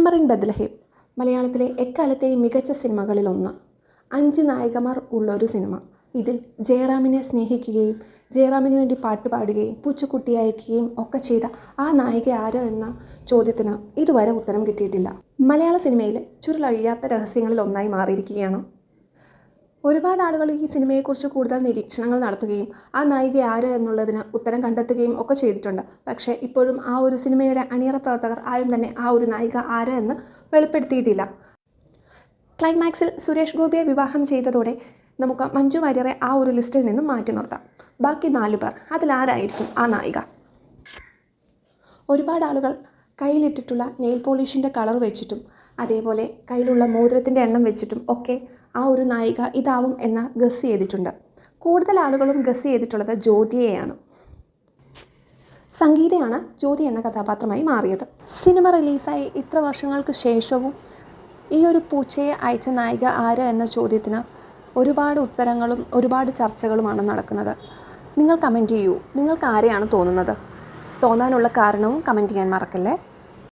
Summer in Bethlehem മലയാളത്തിലെ എക്കാലത്തെയും മികച്ച സിനിമകളിലൊന്ന്. അഞ്ച് നായകമാർ ഉള്ള ഒരു സിനിമ. ഇതിൽ ജയറാമിനെ സ്നേഹിക്കുകയും ജയറാമിന് വേണ്ടി പാട്ട് പാടുകയും പൂച്ചക്കുട്ടി അയക്കുകയും ഒക്കെ ചെയ്ത ആ നായിക ആരോ എന്ന ചോദ്യത്തിന് ഇതുവരെ ഉത്തരം കിട്ടിയിട്ടില്ല. മലയാള സിനിമയിലെ ചുരുളഴിയാത്ത രഹസ്യങ്ങളിൽ ഒന്നായി മാറിയിരിക്കുകയാണ് ഒരുപാട് ആളുകൾ ഈ സിനിമയെക്കുറിച്ച് കൂടുതൽ നിരീക്ഷണങ്ങൾ നടത്തുകയും ആ നായിക ആര് എന്നുള്ളതിന് ഉത്തരം കണ്ടെത്തുകയും ഒക്കെ ചെയ്തിട്ടുണ്ട്. പക്ഷേ ഇപ്പോഴും ആ ഒരു സിനിമയുടെ അണിയറ പ്രവർത്തകർ ആരും തന്നെ ആ ഒരു നായിക ആര് എന്ന് വെളിപ്പെടുത്തിയിട്ടില്ല. ക്ലൈമാക്സിൽ സുരേഷ് ഗോപിയെ വിവാഹം ചെയ്തതോടെ നമുക്ക് മഞ്ജു വാര്യറെ ആ ഒരു ലിസ്റ്റിൽ നിന്നും മാറ്റി നിർത്താം. ബാക്കി നാലു പേർ അതിലാരായിരിക്കും ആ നായിക? ഒരുപാട് ആളുകൾ കയ്യിലിട്ടിട്ടുള്ള നെയിൽ പോളിഷിന്റെ കളർ വെച്ചിട്ടും അതേപോലെ കയ്യിലുള്ള മോതിരത്തിന്റെ എണ്ണം വെച്ചിട്ടും ഒക്കെ ആ ഒരു നായിക ഇതാവും എന്ന ഗസ് ചെയ്തിട്ടുണ്ട്. കൂടുതൽ ആളുകളും ഗസ് ചെയ്തിട്ടുള്ളത് ജ്യോതിയെയാണ്. സംഗീതയാണ് ജ്യോതി എന്ന കഥാപാത്രമായി മാറിയത്. സിനിമ റിലീസായി ഇത്ര വർഷങ്ങൾക്ക് ശേഷവും ഈ ഒരു പൂച്ചയെ അയച്ച നായിക ആര് എന്ന ചോദ്യത്തിന് ഒരുപാട് ഉത്തരങ്ങളും ഒരുപാട് ചർച്ചകളുമാണ് നടക്കുന്നത്. നിങ്ങൾ കമന്റ് ചെയ്യൂ. നിങ്ങൾക്ക് ആരെയാണ് തോന്നുന്നത്? തോന്നാനുള്ള കാരണവും കമന്റ് ചെയ്യാൻ മറക്കല്ലേ?